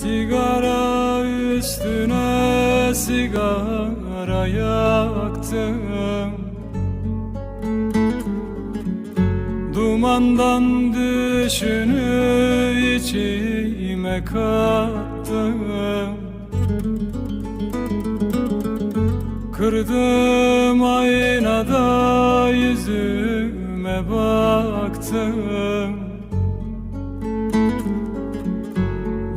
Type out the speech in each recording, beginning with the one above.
Sigara üstüne sigara yaktım. Dumandan düşünü içime kattım. Kırdım aynada yüzüme baktım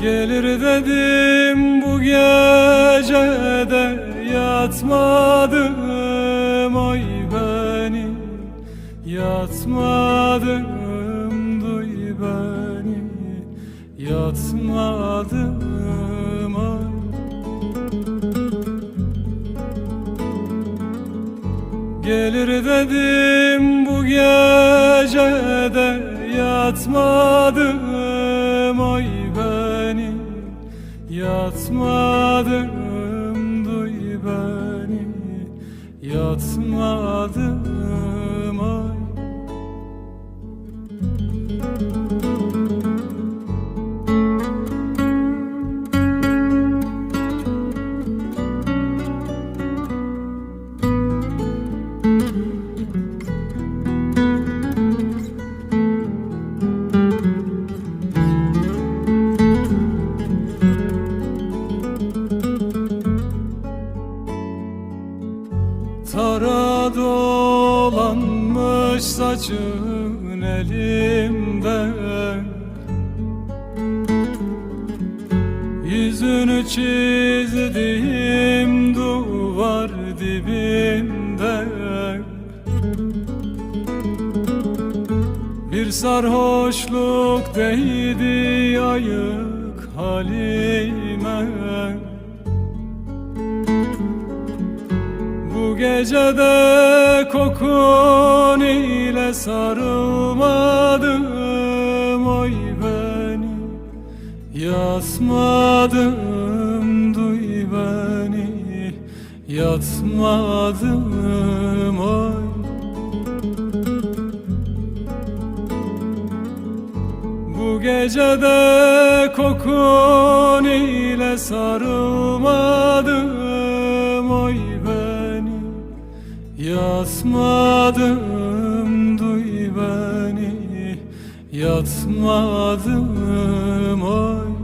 Gelir dedim bu gece de yatmadım. Oy beni yatmadım Duy beni. Yatmadım Oy. Gelir dedim bu gece de yatmadım. Beni yatmadım Duy beni. Yatmadım dolanmış saçın elimde. Yüzünü çizdiğim duvar dibinde. Bir sarhoşluk değdi ayık halime Bu gecede kokun ile sarılmadım Oy beni. Yatmadım Duy beni. Yatmadım Oy. Bu gecede kokun ile sarılmadım yatmadım Duy beni. Yatmadım Oy